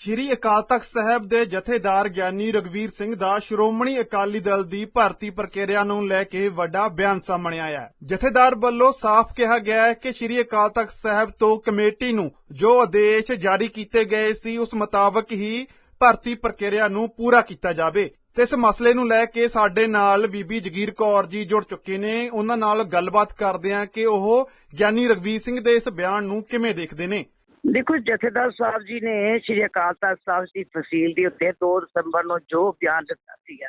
ਸ਼੍ਰੀ ਅਕਾਲ ਤਖਤ ਸਾਹਿਬ ਦੇ ਜਥੇਦਾਰ ਗਿਆਨੀ ਰਗਵੀਰ ਸਿੰਘ ਦਾ ਸ਼੍ਰੋਮਣੀ ਅਕਾਲੀ ਦਲ ਦੀ ਭਰਤੀ ਪ੍ਰਕਿਰਿਆ ਨੂੰ ਲੈ ਕੇ ਵੱਡਾ ਬਿਆਨ ਸਾਹਮਣੇ ਆਇਆ ਹੈ। ਜਥੇਦਾਰ ਵੱਲੋਂ ਸਾਫ਼ ਕਿਹਾ ਗਿਆ ਹੈ ਕਿ ਸ਼੍ਰੀ ਅਕਾਲ ਤਖਤ ਸਾਹਿਬ ਤੋਂ ਕਮੇਟੀ ਨੂੰ ਜੋ ਆਦੇਸ਼ ਜਾਰੀ ਕੀਤੇ ਗਏ ਸੀ, ਉਸ ਮੁਤਾਬਕ ਹੀ ਭਰਤੀ ਪ੍ਰਕਿਰਿਆ ਨੂੰ ਪੂਰਾ ਕੀਤਾ ਜਾਵੇ। ਤੇ ਇਸ ਮਸਲੇ ਨੂੰ ਲੈ ਕੇ ਸਾਡੇ ਨਾਲ ਬੀਬੀ ਜਗੀਰ ਕੌਰ ਜੀ ਜੁੜ ਚੁੱਕੇ ਨੇ। ਉਹਨਾਂ ਨਾਲ ਗੱਲਬਾਤ ਕਰਦੇ ਹਾਂ ਕਿ ਉਹ ਗਿਆਨੀ ਰਗਵੀਰ ਸਿੰਘ ਦੇ ਇਸ ਬਿਆਨ ਨੂੰ ਕਿਵੇਂ ਦੇਖਦੇ ਨੇ। ਦੇਖੋ ਜਥੇਦਾਰ ਸਾਹਿਬ ਜੀ ਨੇ ਸ਼੍ਰੀ ਅਕਾਲ ਤਖਤ ਸਾਹਿਬ ਦੀ ਤਹਿਸੀਲ ਦੇ ਉੱਤੇ 2 ਦਸੰਬਰ ਨੂੰ ਜੋ ਬਿਆਨ ਦਿੱਤਾ ਸੀਗਾ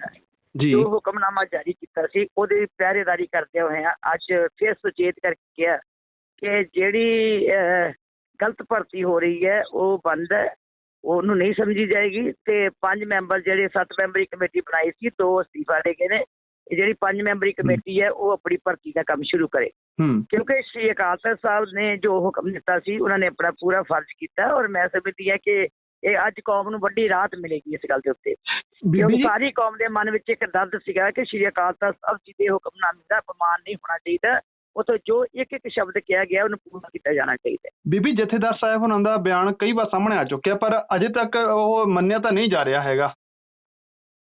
ਜੀ। ਜੋ ਹੁਕਮਨਾਮਾ ਜਾਰੀ ਕੀਤਾ ਸੀ ਉਹਦੀ ਪਹਿਰੇਦਾਰੀ ਕਰਦੇ ਹੋਏ ਆ। ਅੱਜ ਫਿਰ ਸੁਚੇਤ ਕਰਕੇ ਕਿਹਾ ਕਿ ਜਿਹੜੀ ਗਲਤ ਭਰਤੀ ਹੋ ਰਹੀ ਹੈ ਉਹ ਬੰਦ ਹੈ ਉਹਨੂੰ ਨਹੀਂ ਸਮਝੀ ਜਾਏਗੀ ਤੇ ਪੰਜ ਮੈਂਬਰ ਜਿਹੜੇ ਸੱਤ ਮੈਂਬਰੀ ਕਮੇਟੀ ਬਣਾਈ ਸੀ ਦੋ ਅਸਤੀਫਾ ਦੇ ਗਏ ਨੇ। ਇਹ ਜਿਹੜੀ ਪੰਜ ਮੈਂਬਰੀ ਕਮੇਟੀ ਹੈ ਉਹ ਆਪਣੀ ਭਰਤੀ ਦਾ ਕੰਮ ਸ਼ੁਰੂ ਕਰੇ। ਕਿਉਂਕਿ ਸ਼੍ਰੀ ਅਕਾਲ ਤਖਤ ਸਾਹਿਬ ਨੇ ਜੋ ਹੁਕਮ ਦਿੱਤਾ ਸੀ ਉਹਨਾਂ ਨੇ ਆਪਣਾ ਪੂਰਾ ਫਰਜ਼ ਕੀਤਾ ਔਰ ਮੈਂ ਸਮਝਦੀ ਹਾਂ ਕਿ ਇਹ ਅੱਜ ਕੌਮ ਨੂੰ ਵੱਡੀ ਰਾਹਤ ਮਿਲੇਗੀ ਇਸ ਗੱਲ ਦੇ ਉੱਤੇ। ਕਿਉਂਕਿ ਸਾਰੀ ਕੌਮ ਦੇ ਮਨ ਵਿੱਚ ਇੱਕ ਦਰਦ ਸੀਗਾ ਕਿ ਸ਼੍ਰੀ ਅਕਾਲ ਤਖਤ ਸਾਹਿਬ ਜੀ ਦੇ ਹੁਕਮਨਾਮੇ ਦਾ ਅਪਮਾਨ ਨਹੀਂ ਹੋਣਾ ਚਾਹੀਦਾ। ਉਹ ਤੋਂ ਜੋ ਇੱਕ ਇੱਕ ਸ਼ਬਦ ਕਿਹਾ ਗਿਆ ਉਹਨੂੰ ਪੂਰਾ ਕੀਤਾ ਜਾਣਾ ਚਾਹੀਦਾ ਬੀਬੀ ਜਥੇਦਾਰ ਸਾਹਿਬ ਹੁਣਾਂ ਦਾ ਬਿਆਨ ਕਈ ਵਾਰ ਸਾਹਮਣੇ ਆ ਚੁੱਕਿਆ ਪਰ ਅਜੇ ਤੱਕ ਉਹ ਮੰਨਿਆ ਤਾਂ ਨਹੀਂ ਜਾ ਰਿਹਾ ਹੈਗਾ।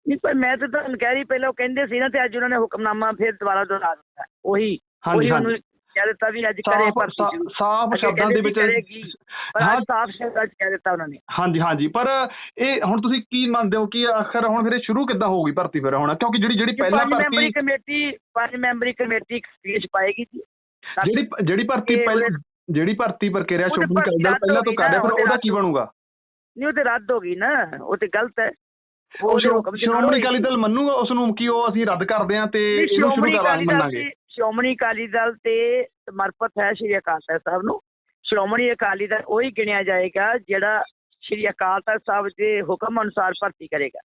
ਨਹੀਂ ਪਰ ਮੈਂ ਤਾਂ ਤੁਹਾਨੂੰ ਕਹਿ ਰਹੀ ਪਹਿਲਾਂ ਉਹ ਕਹਿੰਦੇ ਸੀ ਨਾ ਤੇ ਅੱਜ ਉਹਨਾਂ ਨੇ ਹੁਕਮਨਾਮਾ ਫਿਰ ਦੁਬਾਰਾ ਦੁਹਰਾ ਦਿੱਤਾ। ਉਹੀ ਉਹੀ ਉਹਨੂੰ ਕਹਿ ਦਿੱਤਾ ਵੀ ਅੱਜ ਕਰੇ ਭਰਤੀ ਸ਼ੁਰੂ ਸਾਫ਼ ਸ਼ਬਦਾਂ ਦੇ ਵਿੱਚ ਪਰ ਹਾਂ। ਸਾਫ਼ ਸ਼ਬਦਾਂ 'ਚ ਕਹਿ ਦਿੱਤਾ ਉਹਨਾਂ ਨੇ। ਹਾਂਜੀ ਹਾਂਜੀ। ਪਰ ਇਹ ਹੁਣ ਤੁਸੀਂ ਕੀ ਮੰਨਦੇ ਹੋ ਕਿ ਆਖਰ ਹੁਣ ਫਿਰ ਸ਼ੁਰੂ ਕਿੱਦਾਂ ਹੋਊਗੀ ਭਰਤੀ ਫਿਰ ਹੁਣ? ਕਿਉਂਕਿ ਜਿਹੜੀ ਜਿਹੜੀ ਪਹਿਲਾਂ ਪੰਜ ਮੈਂਬਰੀ ਭਰਤੀ ਕਮੇਟੀ ਪੰਜ ਮੈਂਬਰੀ ਕਮੇਟੀ ਸਪੀਚ ਪਾਏਗੀ ਜੀ। ਜਿਹੜੀ ਜਿਹੜੀ ਭਰਤੀ ਪਹਿਲਾਂ ਜਿਹੜੀ ਭਰਤੀ ਪ੍ਰਕਿਰਿਆ ਸ਼ੁਰੂ ਭਰਤੀ ਕਰਦਾ ਰੱਦ ਪਹਿਲਾਂ ਤੋਂ ਗਈ ਕਰ ਰਿਹਾ ਨਾ, ਫਿਰ ਉਹਦੇ ਕੀ ਬਣੂਗਾ? ਨਹੀਂ ਉਹ ਤੇ ਰੱਦ ਹੋ ਗਈ ਨਾ ਉਹ ਤੇ ਗਲਤ ਹੈ। ਸ਼੍ਰੋਮਣੀ। ਅਕਾਲੀ ਦਲ ਮੰਨੂਗਾ ਉਸ ਨੂੰ ਕਿ ਉਹ ਅਸੀਂ ਰੱਦ ਕਰਦੇ ਹਾਂ ਤੇ ਇਹਨੂੰ ਸ਼ੁਰੂ ਕਰਾਂਗੇ ਮੰਨਾਂਗੇ। ਸ਼੍ਰੋਮਣੀ ਅਕਾਲੀ ਦਲ ਤੇ ਸਮਰਪਿਤ ਹੈ ਸ਼੍ਰੀ ਅਕਾਲ ਤਖਤ ਸਾਹਿਬ ਨੂੰ। ਸ਼੍ਰੋਮਣੀ ਅਕਾਲੀ ਦਲ ਉਹੀ ਗਿਣਿਆ ਜਾਏਗਾ ਜਿਹੜਾ ਸ਼੍ਰੀ ਅਕਾਲ ਤਖਤ ਸਾਹਿਬ ਦੇ ਹੁਕਮ ਅਨੁਸਾਰ ਭਰਤੀ ਕਰੇਗਾ।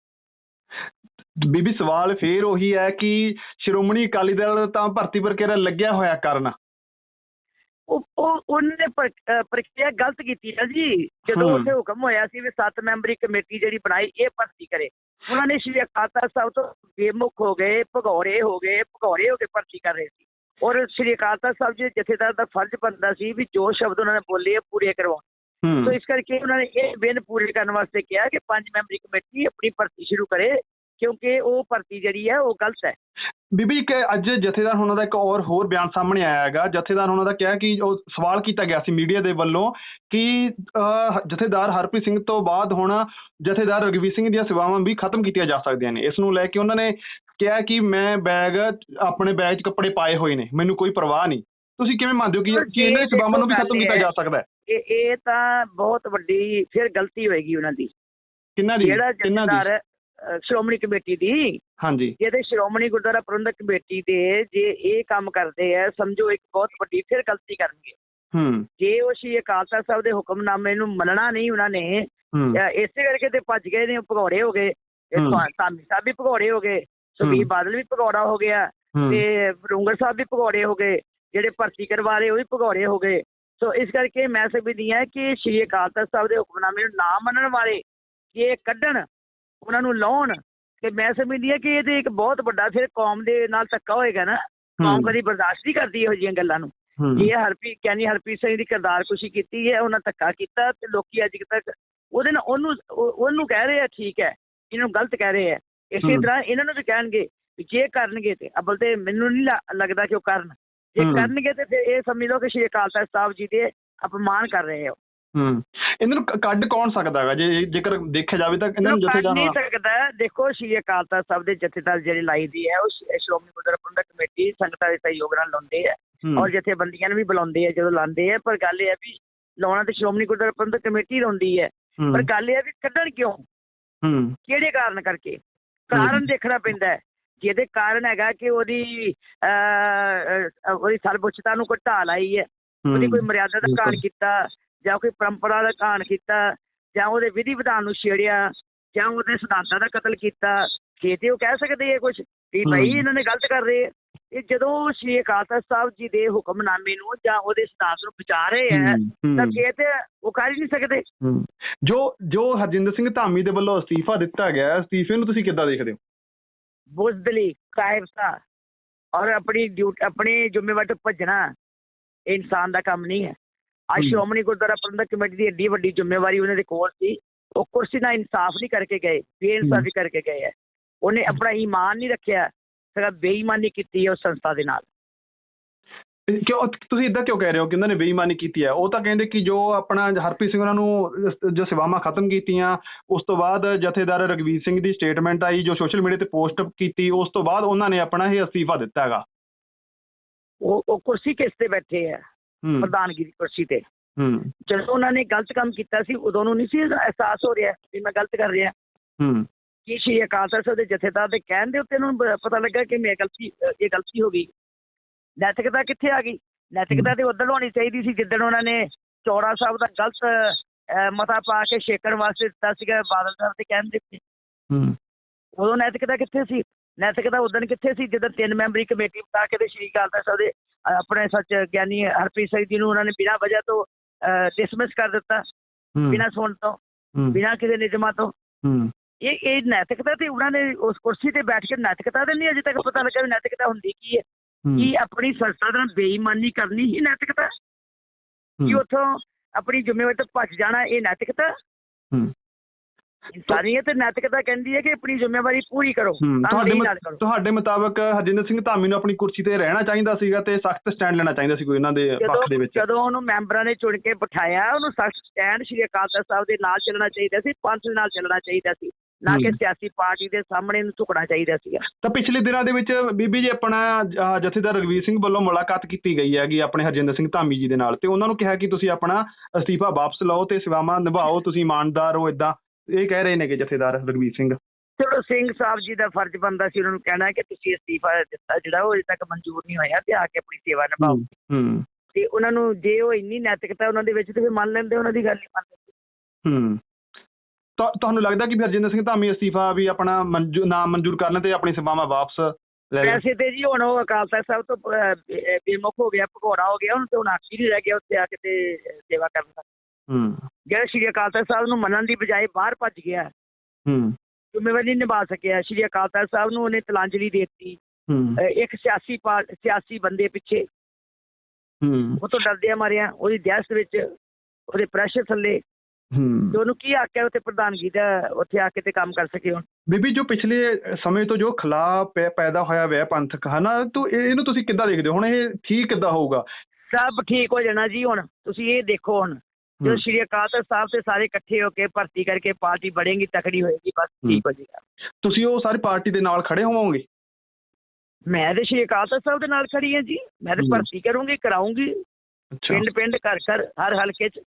ਬੀਬੀ ਸਵਾਲ ਫੇਰ ਉਹੀ ਹੈ ਕਿ ਸ਼੍ਰੋਮਣੀ ਅਕਾਲੀ ਦਲ ਤਾਂ ਭਰਤੀ ਪ੍ਰਕਿਰਿਆ ਲੱਗਿਆ ਹੋਇਆ ਕਰਨ। ਉਹ ਉਹ ਉਹਨੇ ਪ੍ਰਕਿਰਿਆ ਗਲਤ ਕੀਤੀ ਹੈ ਜੀ। ਜਦੋਂ। ਉੱਥੇ ਹੁਕਮ ਹੋਇਆ ਸੀ ਵੀ ਸੱਤ ਮੈਂਬਰੀ ਕਮੇਟੀ ਜਿਹੜੀ ਬਣਾਈ ਇਹ ਭਰਤੀ ਕਰੇ। ਉਹਨਾਂ ਨੇ ਸ਼੍ਰੀ ਅਕਾਲ ਤਖਤ ਸਾਹਿਬ ਤੋਂ ਬੇਮੁਖ ਹੋ ਗਏ ਭਗੌਰੇ ਹੋ ਗਏ ਭਗੌਰੇ ਹੋ ਕੇ ਭਰਤੀ ਕਰ ਰਹੇ ਸੀ। ਔਰ ਸ਼੍ਰੀ ਅਕਾਲ ਤਖਤ ਸਾਹਿਬ ਜੀ ਜਥੇਦਾਰ ਦਾ ਫਰਜ਼ ਬਣਦਾ ਸੀ ਵੀ ਜੋ ਸ਼ਬਦ ਉਹਨਾਂ ਨੇ ਬੋਲੇ ਪੂਰੇ ਕਰਵਾਉਣ। ਸੋ ਇਸ ਕਰਕੇ ਉਹਨਾਂ ਨੇ ਇਹ ਬਿਨ ਪੂਰੇ ਕਰਨ ਵਾਸਤੇ ਕਿਹਾ ਕਿ ਪੰਜ ਮੈਂਬਰੀ ਕਮੇਟੀ ਆਪਣੀ ਭਰਤੀ ਸ਼ੁਰੂ ਕਰੇ। ਕਿਉਂਕਿ ਉਹ ਭਰਤੀ ਜਿਹੜੀ ਹੈ ਉਹ ਗਲਤ ਹੈ। ਬੀਬੀ ਕਿ ਅੱਜ ਜਥੇਦਾਰ ਹੁਣਾਂ ਦਾ ਇੱਕ ਹੋਰ ਹੋਰ ਬਿਆਨ ਸਾਹਮਣੇ ਆਇਆ ਹੈਗਾ। ਜਥੇਦਾਰ ਹੁਣਾਂ ਦਾ ਕਿਹਾ ਕਿ ਉਹ ਸਵਾਲ ਕੀਤਾ ਗਿਆ ਸੀ ਮੀਡੀਆ ਦੇ ਵੱਲੋਂ ਕਿ ਜਥੇਦਾਰ ਹਰਪ੍ਰੀਤ ਸਿੰਘ ਤੋਂ ਬਾਅਦ ਹੁਣ ਜਥੇਦਾਰ ਰਗਵੀਰ ਸਿੰਘ ਦੀਆਂ ਸੇਵਾਵਾਂ ਵੀ ਖਤਮ ਕੀਤੀਆਂ ਜਾ ਸਕਦੀਆਂ ਨੇ। ਇਸ ਨੂੰ ਲੈ ਕੇ ਉਹਨਾਂ ਨੇ ਕਿਹਾ ਕਿ ਮੈਂ ਬੈਗ ਆਪਣੇ ਬੈਗ 'ਚ ਕੱਪੜੇ ਪਾਏ ਹੋਏ ਨੇ। ਮੈਨੂੰ ਕੋਈ ਪਰਵਾਹ ਨਹੀਂ। ਤੁਸੀਂ ਕਿਵੇਂ ਮੰਨਦੇ ਹੋ ਕਿ ਇਹਨਾਂ ਦੀ ਸੇਵਾਵਾਂ ਨੂੰ ਵੀ ਖਤਮ ਕੀਤਾ ਜਾ ਸਕਦਾ ਹੈ? ਇਹ ਇਹ ਤਾਂ ਬਹੁਤ ਵੱਡੀ ਫਿਰ ਗਲਤੀ ਹੋਏਗੀ ਉਹਨਾਂ ਦੀ। ਕਿੰਨਾ ਦੀ? ਜਿਹੜਾ ਜਥੇਦਾਰ ਸ਼੍ਰੋਮਣੀ ਕਮੇਟੀ ਦੀ। ਹਾਂਜੀ। ਜਿਹਦੇ ਸ਼੍ਰੋਮਣੀ ਗੁਰਦੁਆਰਾ ਪ੍ਰਬੰਧਕ ਕਮੇਟੀ ਦੇ ਜੇ ਇਹ ਕੰਮ ਕਰਦੇ ਆ ਸਮਝੋ ਇੱਕ ਬਹੁਤ ਵੱਡੀ ਫਿਰ ਗਲਤੀ ਕਰਨਗੇ। ਹੂੰ। ਜੇ ਉਹ ਸ਼੍ਰੀ ਅਕਾਲ ਤਖਤ ਸਾਹਿਬ ਦੇ ਹੁਕਮਨਾਮੇ ਨੂੰ ਮੰਨਣਾ ਨਹੀਂ ਉਹਨਾਂ ਨੇ ਇਸੇ ਕਰਕੇ ਤੇ ਭੱਜ ਗਏ ਨੇ ਭਗੌੜੇ ਹੋ ਗਏ। ਧਾਮੀ ਸਾਹਿਬ ਵੀ ਭਗੌੜੇ ਹੋ ਗਏ ਸੁਖਬੀਰ। ਬਾਦਲ ਵੀ ਭਗੌੜਾ ਹੋ ਗਿਆ ਤੇ ਰੁੰਗਰ ਸਾਹਿਬ ਵੀ ਭਗੌੜੇ ਹੋ ਗਏ ਜਿਹੜੇ ਭਰਤੀ ਕਰਵਾ ਰਹੇ ਉਹ ਵੀ ਭਗੌੜੇ ਹੋ ਗਏ। ਸੋ ਇਸ ਕਰਕੇ ਮੈਂ ਸਮਝਦੀ ਹਾਂ ਕਿ ਸ਼੍ਰੀ ਅਕਾਲ ਤਖਤ ਸਾਹਿਬ ਦੇ ਹੁਕਮਨਾਮੇ ਨੂੰ ਨਾ ਮੰਨਣ ਵਾਲੇ ਜੇ ਇਹ ਕੱਢਣ ਉਹਨਾਂ ਨੂੰ ਲਾਉਣ ਤੇ ਮੈਂ ਸਮਝਦੀ ਹਾਂ ਕਿ ਇਹ ਤੇ ਇੱਕ ਬਹੁਤ ਵੱਡਾ ਫਿਰ ਕੌਮ ਦੇ ਨਾਲ ਧੱਕਾ ਹੋਏਗਾ ਨਾ ਕੌਮ ਕਦੀ ਬਰਦਾਸ਼ਤ ਨਹੀਂ ਕਰਦੀ ਇਹੋ ਜਿਹੀਆਂ ਗੱਲਾਂ ਨੂੰ ਹੂੰ। ਜੇ ਹਰਪ੍ਰੀਤ ਕਹਿੰਦੀ ਹਰਪ੍ਰੀਤ ਸਿੰਘ ਦੀ ਕਿਰਦਾਰ ਕੁਸ਼ੀ ਕੀਤੀ ਹੈ ਉਹਨਾਂ ਧੱਕਾ ਕੀਤਾ ਤੇ ਲੋਕੀ ਅੱਜ ਤੱਕ ਉਹਦੇ ਨਾਲ ਉਹਨੂੰ ਉਹ- ਉਹਨੂੰ ਕਹਿ ਰਹੇ ਆ ਠੀਕ ਹੈ ਇਹਨੂੰ ਗਲਤ ਕਹਿ ਰਹੇ ਆ ਇਸੇ। ਤਰ੍ਹਾਂ ਇਹਨਾਂ ਨੂੰ ਵੀ ਕਹਿਣਗੇ ਜੇ ਕਰਨਗੇ ਤੇ ਅਬਲ ਤੇ ਮੈਨੂੰ ਨਹੀਂ ਲੱਗਦਾ ਕਿ ਉਹ ਕਰਨ ਜੇ। ਕਰਨਗੇ ਤੇ ਫਿਰ ਇਹ ਸਮਝ ਲਓ ਕਿ ਸ਼੍ਰੀ ਅਕਾਲ ਤਖਤ ਸਾਹਿਬ ਜੀ ਦੇ ਅਪਮਾਨ ਕਰ ਰਹੇ ਹੋ ਹੂੰ। ਇਹਨਾਂ ਨੂੰ ਕੱਢ ਕੌਣ ਸਕਦਾ ਹੈਗਾ? ਜੇ ਜੇਕਰ ਦੇਖਿਆ ਜਾਵੇ ਤਾਂ ਇਹਨਾਂ ਨੂੰ ਜਥੇਦਾਰ ਨਹੀਂ ਸਕਦਾ। ਦੇਖੋ ਸ਼੍ਰੀ ਅਕਾਲ ਤਖਤ ਸਾਹਿਬ ਦੇ ਜਥੇਦਾਰ ਜਿਹੜੇ ਲਾਈ ਦੀ ਹੈ ਉਹ ਸ਼੍ਰੋਮਣੀ ਗੁਰਦੁਆਰਾ ਪ੍ਰਬੰਧਕ ਕਮੇਟੀ ਸੰਗਤਾਂ ਦੇ ਸਹਿਯੋਗ ਨਾਲ ਲਾਉਂਦੇ ਆ। ਔਰ ਜਥੇਬੰਦੀਆਂ ਨੂੰ ਵੀ ਬੁਲਾਉਂਦੇ ਆ ਜਦੋਂ ਲਾਉਂਦੇ ਆ। ਪਰ ਗੱਲ ਇਹ ਹੈ ਵੀ ਲਾਉਣਾ ਤੇ ਸ਼੍ਰੋਮਣੀ ਗੁਰਦੁਆਰਾ ਪ੍ਰਬੰਧਕ ਕਮੇਟੀ ਲਾਉਂਦੀ ਹੈ। ਪਰ ਗੱਲ ਇਹ ਹੈ ਵੀ ਕੱਢਣ ਕਿਉਂ? ਹੂੰ। ਕਿਹੜੇ ਕਾਰਨ ਕਰਕੇ? ਕਾਰਨ ਦੇਖਣਾ ਪੈਂਦਾ ਹੈ। ਜਿਹਦੇ ਕਾਰਨ ਹੈਗਾ ਕਿ ਉਹਦੀ ਅਹ, ਉਹਦੀ ਸਰਵਉੱਚਤਾ ਨੂੰ ਢਾਲ ਆਈ ਹੈ। ਉਹਦੀ ਕੋਈ ਮਰਿਆਦਾ ਦਾ ਕਾਣ ਕੀਤਾ। ਜਾਂ ਕੋਈ ਪਰੰਪਰਾ ਦਾ ਕਾਣ ਕੀਤਾ ਜਾਂ ਉਹਦੇ ਵਿਧੀ ਵਿਧਾਨ ਨੂੰ ਛੇੜਿਆ ਜਾਂ ਉਹਦੇ ਸਿਧਾਂਤਾਂ ਦਾ ਕਤਲ ਕੀਤਾ ਫੇਰ ਤੇ ਉਹ ਕਹਿ ਸਕਦੇ ਆ ਕੁਝ ਵੀ। ਭਾਈ ਇਹਨਾਂ ਨੇ ਗਲਤ ਕਰ ਰਹੇ ਇਹ ਜਦੋਂ ਸ਼੍ਰੀ ਅਕਾਲ ਤਖਤ ਸਾਹਿਬ ਜੀ ਦੇ ਹੁਕਮਨਾਮੇ ਨੂੰ ਜਾਂ ਉਹਦੇ ਸਿਧਾਂਤ ਨੂੰ ਵਿਚਾਰ ਰਹੇ ਆ। ਤਾਂ ਫੇਰ ਤੇ ਉਹ ਕਰ ਹੀ ਨਹੀਂ ਸਕਦੇ। ਜੋ ਜੋ ਹਰਜਿੰਦਰ ਸਿੰਘ ਧਾਮੀ ਦੇ ਵੱਲੋਂ ਅਸਤੀਫਾ ਦਿੱਤਾ ਗਿਆ ਹੈ, ਅਸਤੀਫੇ ਨੂੰ ਤੁਸੀਂ ਕਿੱਦਾਂ ਦੇਖਦੇ ਹੋ ਬੁਜ਼ਦਲੀ ਕਾਇਰਤਾ ਔਰ ਆਪਣੀ ਡਿਊਟੀ ਆਪਣੀ ਜ਼ਿੰਮੇਵਾਰੀ ਤੋਂ ਭੱਜਣਾ ਇਹ ਇਨਸਾਨ ਦਾ ਕੰਮ ਨਹੀਂ ਹੈ ਅੱਜ। ਸ਼੍ਰੋਮਣੀ ਗੁਰਦੁਆਰਾ ਪ੍ਰਬੰਧਕ ਕਮੇਟੀ ਦੀ ਏਡੀ ਵੱਡੀ ਜ਼ਿੰਮੇਵਾਰੀ ਉਹਨਾਂ ਦੇ ਕੋਲ ਸੀ। ਉਹ ਕੁਰਸੀ ਨਾਲ ਇਨਸਾਫ ਨਹੀਂ ਕਰਕੇ ਗਏ ਬੇਇਨਸਾਫੀ ਕਰਕੇ ਗਏ ਹੈ। ਉਹਨੇ ਆਪਣਾ ਈਮਾਨ ਨਹੀਂ ਰੱਖਿਆ ਸਗਾ ਬੇਈਮਾਨੀ ਕੀਤੀ ਹੈ ਉਸ ਸੰਸਥਾ ਦੇ ਨਾਲ। ਕਿਉਂ ਤੁਸੀਂ ਇਦਾਂ ਕਿਉਂ ਕਹਿ ਰਹੇ ਹੋ ਕਿ ਉਹਨਾਂ ਨੇ ਬੇਈਮਾਨੀ ਕੀਤੀ ਹੈ? ਉਹ ਤਾਂ ਕਹਿੰਦੇ ਕਿ ਜੋ ਆਪਣਾ ਹਰਪ੍ਰੀਤ ਸਿੰਘ ਉਹਨਾਂ ਨੂੰ ਜੋ ਸੇਵਾਵਾਂ ਖਤਮ ਕੀਤੀਆਂ ਉਸ ਤੋਂ ਬਾਅਦ ਜਥੇਦਾਰ ਰਗਵੀਰ ਸਿੰਘ ਦੀ ਸਟੇਟਮੈਂਟ ਆਈ ਜੋ ਸੋਸ਼ਲ ਮੀਡੀਆ ਤੇ ਪੋਸਟ ਕੀਤੀ ਉਸ ਤੋਂ ਬਾਅਦ ਉਹਨਾਂ ਨੇ ਆਪਣਾ ਇਹ ਅਸਤੀਫਾ ਦਿੱਤਾ ਹੈਗਾ। ਉਹ ਉਹ ਕੁਰਸੀ ਕਿਸ ਤੇ ਬੈਠੇ ਹੂੰ? ਪ੍ਰਧਾਨਗੀ ਦੀ ਕੁਰਸੀ ਤੇ। ਹੂੰ। ਜਦੋਂ ਉਹਨਾਂ ਨੇ ਗਲਤ ਕੰਮ ਕੀਤਾ ਸੀ ਉਦੋਂ ਨੂੰ ਨਹੀਂ ਸੀ ਅਹਿਸਾਸ ਹੋ ਰਿਹਾ ਕਿ ਮੈਂ ਗਲਤ ਕਰ ਰਿਹਾ। ਹੂੰ। ਕੀ ਸ਼੍ਰੀ ਅਕਾਲ ਤਖਤ ਦੇ ਜਥੇਦਾਰ ਦੇ ਕਹਿਣ ਦੇ ਉੱਤੇ ਉਹਨਾਂ ਨੂੰ ਪਤਾ ਲੱਗਾ ਕਿ ਮੇਰੀ ਗਲਤੀ ਇਹ ਗਲਤੀ ਹੋ ਗਈ। ਨੈਤਿਕਤਾ ਕਿੱਥੇ ਆ ਗਈ? ਨੈਤਿਕਤਾ ਤੇ ਉਦੋਂ ਹੋਣੀ ਚਾਹੀਦੀ ਸੀ ਜਿੱਦਣ ਉਹਨਾਂ ਨੇ ਚੌੜਾ ਸਾਹਿਬ ਦਾ ਗਲਤ ਮਤਾ ਪਾ ਕੇ ਛੇਕਣ ਵਾਸਤੇ ਦਿੱਤਾ ਸੀਗਾ ਬਾਦਲ ਸਾਹਿਬ ਤੇ ਕਹਿਣ ਦਿੱਤੇ ਹੂੰ। ਉਦੋਂ ਨੈਤਿਕਤਾ ਕਿੱਥੇ ਸੀ? ਨੈਤਿਕਤਾ ਉਦੋਂ ਕਿੱਥੇ ਸੀ ਜਦੋਂ ਤਿੰਨ ਮੈਂਬਰੀ ਕਮੇਟੀ ਬਣਾ ਕੇ ਤੇ ਸ਼੍ਰੀ ਅਕਾਲ ਤਖਤ ਸਾਹਿਬ ਦੇ ਆਪਣੇ ਸੱਚ ਗਿਆਨੀ ਹਰਪ੍ਰੀਤ ਸਿੰਘ ਜੀ ਨੂੰ ਉਹਨਾਂ ਨੇ ਬਿਨਾਂ ਵਜ੍ਹਾ ਤੋਂ ਡਿਸਮਿਸ ਕਰ ਦਿੱਤਾ ਬਿਨਾਂ ਸੁਣ ਤੋਂ ਬਿਨਾਂ ਕਿਸੇ ਨਿਯਮਾਂ ਤੋਂ। ਇਹ ਇਹ ਨੈਤਿਕਤਾ ਤੇ ਉਹਨਾਂ ਨੇ ਉਸ ਕੁਰਸੀ ਤੇ ਬੈਠ ਕੇ ਨੈਤਿਕਤਾ ਤੇ ਨਹੀਂ ਅਜੇ ਤੱਕ ਪਤਾ ਲੱਗਾ ਵੀ ਨੈਤਿਕਤਾ ਹੁੰਦੀ ਕੀ ਹੈ। ਕੀ ਆਪਣੀ ਸੰਸਥਾ ਦੇ ਨਾਲ ਬੇਈਮਾਨੀ ਕਰਨੀ ਹੀ ਨੈਤਿਕਤਾ? ਕੀ ਉੱਥੋਂ ਆਪਣੀ ਜ਼ਿੰਮੇਵਾਰੀ ਤੋਂ ਭੱਜ ਜਾਣਾ ਇਹ ਨੈਤਿਕਤਾ। ਇਨਸਾਨੀਅਤ ਨੈਤਿਕਤਾ ਕਹਿੰਦੀ ਹੈ ਕਿ ਆਪਣੀ ਜ਼ਿੰਮੇਵਾਰੀ ਪੂਰੀ ਕਰੋ ਤੁਹਾਡੇ ਤੁਹਾਡੇ ਮੁਤਾਬਕ ਹਰਜਿੰਦਰ ਸਿੰਘ ਧਾਮੀ ਨੂੰ ਆਪਣੀ ਕੁਰਸੀ ਤੇ ਰਹਿਣਾ ਚਾਹੀਦਾ ਸੀਗਾ ਤੇ ਸਖਤ ਸਟੈਂਡ ਲੈਣਾ ਚਾਹੀਦਾ ਸੀ ਕੋਈ ਇਹਨਾਂ ਦੇ ਪੱਖ ਦੇ ਵਿੱਚ? ਜਦੋਂ ਉਹਨੂੰ ਮੈਂਬਰਾਂ ਨੇ ਚੁਣ ਕੇ ਬਿਠਾਇਆ ਉਹਨੂੰ ਸਖਤ ਸਟੈਂਡ ਸ਼੍ਰੀ ਅਕਾਲ ਤਖਤ ਸਾਹਿਬ ਦੇ ਨਾਲ ਚੱਲਣਾ ਚਾਹੀਦਾ ਸੀ ਪੰਥ ਦੇ ਨਾਲ ਚੱਲਣਾ ਚਾਹੀਦਾ ਸੀ। ਨਾ ਕਿ। ਸਿਆਸੀ ਪਾਰਟੀ ਦੇ ਸਾਹਮਣੇ ਨੂੰ ਝੁਕਣਾ ਚਾਹੀਦਾ ਸੀਗਾ। ਤਾਂ ਪਿਛਲੇ ਦਿਨਾਂ ਦੇ ਵਿੱਚ ਬੀਬੀ ਜੀ ਆਪਣਾ ਜਥੇਦਾਰ ਰਗਵੀਰ ਸਿੰਘ ਵੱਲੋਂ ਮੁਲਾਕਾਤ ਕੀਤੀ ਗਈ ਹੈਗੀ ਆਪਣੇ ਹਰਜਿੰਦਰ ਸਿੰਘ ਧਾਮੀ ਜੀ ਦੇ ਨਾਲ। ਤੇ ਉਹਨਾਂ ਨੂੰ ਕਿਹਾ ਕਿ ਤੁਸੀਂ ਆਪਣਾ ਅਸਤੀਫਾ ਵਾਪਸ ਲਓ ਤੇ ਸੇਵਾਵਾਂ ਨਿਭਾਓ ਤੁਸੀਂ ਇਮਾਨਦਾਰ ਹੋ ਇਦਾਂ ਇਹ ਕਹਿ ਰਹੇ ਨੇਗੇ ਜਥੇਦਾਰ ਰਗਵੀਰ ਸਿੰਘ। ਚਲੋ ਸਿੰਘ ਸਾਹਿਬ ਜੀ ਦਾ ਫਰਜ਼ ਬੰਦਾ ਸੀ ਉਹਨਾਂ ਨੂੰ ਕਹਿਣਾ ਕਿ ਤੁਸੀਂ ਅਸਤੀਫਾ ਦਿੱਤਾ ਜਿਹੜਾ ਉਹ ਅਜੇ ਤੱਕ ਮਨਜ਼ੂਰ ਨਹੀਂ ਹੋਇਆ ਤੇ ਆ ਕੇ ਆਪਣੀ ਸੇਵਾ ਨਿਭਾਓ। ਹੂੰ ਤੇ ਉਹਨਾਂ ਨੂੰ ਜੇ ਉਹ ਇੰਨੀ ਨੈਤਿਕਤਾ ਉਹਨਾਂ ਦੇ ਵਿੱਚ ਤੇ ਫਿਰ ਮੰਨ ਲੈਂਦੇ ਉਹਨਾਂ ਦੀ ਗੱਲ ਹੀ ਮੰਨ ਲੈਂਦੇ ਹੂੰ। ਤਾਂ ਤੁਹਾਨੂੰ ਲੱਗਦਾ ਕਿ ਹਰਜਿੰਦਰ ਸਿੰਘ ਧਾਮੀ ਅਸਤੀਫਾ ਵੀ ਆਪਣਾ ਮਨਜ਼ੂਰ ਨਾ ਮਨਜ਼ੂਰ ਕਰ ਲੈਣ ਤੇ ਆਪਣੀ ਸੇਵਾਵਾਂ ਵਾਪਸ ਲੈ ਵੈਸੇ ਤੇ ਜੀ ਹੁਣ ਉਹ ਅਕਾਲ ਤਖਤ ਸਾਹਿਬ ਤੋਂ ਬੇਮੁਖ ਹੋ ਗਿਆ ਭਗੌੜਾ ਹੋ ਗਿਆ ਹੁਣ ਤੇ ਹੁਣ ਆਖੀ ਨਹੀਂ ਰਹਿ ਗਿਆ ਉੱਥੇ ਆ ਕੇ ਤੇ ਸੇਵਾ ਕਰਨ ਦਾ। ਹੂੰ। ਜਿਹੜਾ ਸ਼੍ਰੀ ਅਕਾਲ ਤਖਤ ਸਾਹਿਬ ਨੂੰ ਮੰਨਣ ਦੀ ਬਜਾਏ ਬਾਹਰ ਭੱਜ ਗਿਆ ਹੂੰ। ਜ਼ਿੰਮੇਵਾਰੀ ਨਹੀਂ ਨਿਭਾ ਸਕਿਆ ਸ਼੍ਰੀ ਅਕਾਲ ਤਖਤ ਸਾਹਿਬ ਨੂੰ ਉਹਨੇ ਤਲਾਂਜਲੀ ਦਿੱਤੀ। ਇੱਕ ਸਿਆਸੀ ਸਿਆਸੀ ਬੰਦੇ ਪਿੱਛੇ ਹੂੰ। ਉਹ ਤੋਂ ਡਰਦਿਆਂ ਮਾਰਿਆ ਉਹਦੀ ਦਹਿਸ਼ਤ ਵਿੱਚ ਉਹਦੇ ਪ੍ਰੈਸ਼ਰ ਥੱਲੇ ਹੂੰ। ਤੇ ਉਹਨੂੰ ਕੀ ਆਖਿਆ ਉੱਥੇ ਪ੍ਰਧਾਨਗੀ ਦਾ ਉੱਥੇ ਆ ਕੇ ਤੇ ਕੰਮ ਕਰ ਸਕੇ ਹੁਣ? ਬੀਬੀ ਜੋ ਪਿਛਲੇ ਸਮੇਂ ਤੋਂ ਜੋ ਖਲਾਅ ਪੈਦਾ ਹੋਇਆ ਹੋਇਆ ਪੰਥਕ ਹਨਾ? ਤੋ ਇਹ- ਇਹਨੂੰ ਤੁਸੀਂ ਕਿੱਦਾਂ ਦੇਖਦੇ ਹੋ? ਹੁਣ ਇਹ ਠੀਕ ਕਿੱਦਾਂ ਹੋਊਗਾ? ਸਭ ਠੀਕ ਹੋ ਜਾਣਾ ਜੀ ਹੁਣ ਤੁਸੀਂ ਇਹ ਦੇਖੋ ਹੁਣ। ਜੋ ਸ਼੍ਰੀ ਅਕਾਲ ਤਖਤ ਸਾਹਿਬ ਤੇ ਸਾਰੇ ਇਕੱਠੇ ਹੋ ਕੇ ਭਰਤੀ ਕਰਕੇ ਪਾਰਟੀ ਬੜੇਗੀ ਤਕੜੀ ਹੋਏਗੀ ਬਸ ਠੀਕ ਹੋ ਜਾਏਗਾ। ਤੁਸੀਂ ਉਹ ਸਾਰੀ ਪਾਰਟੀ ਦੇ ਨਾਲ ਖੜੇ ਹੋਵੋਗੇ? ਮੈਂ ਤੇ ਸ਼੍ਰੀ ਅਕਾਲ ਤਖਤ ਸਾਹਿਬ ਦੇ ਨਾਲ ਖੜੀ ਹਾਂ ਜੀ। ਮੈਂ ਤੇ ਭਰਤੀ ਕਰੂੰਗੀ ਕਰਾਉਂਗੀ। ਪਿੰਡ ਪਿੰਡ ਘਰ ਘਰ ਹਰ ਹਲਕੇ 'ਚ।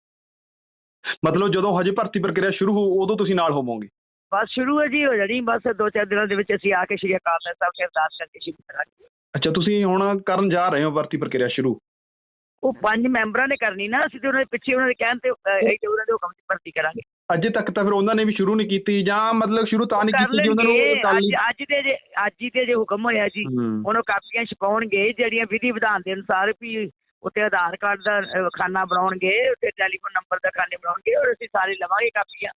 ਮਤਲਬ ਜਦੋਂ ਹਜੇ ਭਰਤੀ ਪ੍ਰਕਿਰਿਆ ਸ਼ੁਰੂ ਹੋ ਉਦੋਂ ਤੁਸੀਂ ਨਾਲ ਹੋਵੋਗੇ? ਬਸ ਸ਼ੁਰੂ ਹੈ ਜੀ ਹੋ ਜਾਣੀ। ਬਸ ਦੋ ਚਾਰ ਦਿਨਾਂ ਦੇ ਵਿੱਚ ਅਸੀਂ ਆ ਕੇ ਸ਼੍ਰੀ ਅਕਾਲ ਤਖਤ ਸਾਹਿਬ ਤੇ ਅਰਦਾਸ ਕਰਕੇ ਸ਼ੁਰੂ ਕਰਾਂਗੇ। ਅੱਛਾ ਤੁਸੀਂ ਹੁਣ ਕਰਨ ਜਾ ਰਹੇ ਹੋ ਭਰਤੀ ਪ੍ਰਕਿਰਿਆ ਸ਼ੁਰੂ? ਉਹ ਪੰਜ ਮੈਂਬਰਾਂ ਨੇ ਕਰਨੀ ਨਾ ਅਸੀਂ ਤੇ ਉਹਨਾਂ ਦੇ ਪਿੱਛੇ ਉਹਨਾਂ ਦੇ ਕਹਿਣ ਤੇ ਅਸੀਂ ਤੇ ਉਹਨਾਂ ਦੇ ਹੁਕਮ 'ਚ ਭਰਤੀ ਕਰਾਂਗੇ। ਅਜੇ ਤੱਕ ਤਾਂ ਫਿਰ ਉਹਨਾਂ ਨੇ ਵੀ ਸ਼ੁਰੂ ਨਹੀਂ ਕੀਤੀ ਜਾਂ ਮਤਲਬ ਸ਼ੁਰੂ ਤਾਂ ਨਹੀਂ ਕੀਤੀ ਜੀ ਉਹਨਾਂ ਨੂੰ ਅੱਜ ਅੱਜ ਦੇ ਜੇ ਅੱਜ ਹੀ ਤੇ ਜੇ ਹੁਕਮ ਹੋਇਆ ਜੀ ਉਹਨੂੰ ਕਾਪੀਆਂ ਛਪਾਉਣਗੇ ਜਿਹੜੀਆਂ ਵਿਧੀ ਵਿਧਾਨ ਦੇ ਅਨੁਸਾਰ ਵੀ ਉੱਤੇ ਆਧਾਰ ਕਾਰਡ ਦਾ ਖਾਨਾ ਬਣਾਉਣਗੇ ਉੱਤੇ ਟੈਲੀਫੋਨ ਨੰਬਰ ਦਾ ਖਾਨੇ ਬਣਾਉਣਗੇ ਔਰ ਅਸੀਂ ਸਾਰੇ ਲਵਾਂਗੇ ਕਾਪੀਆਂ।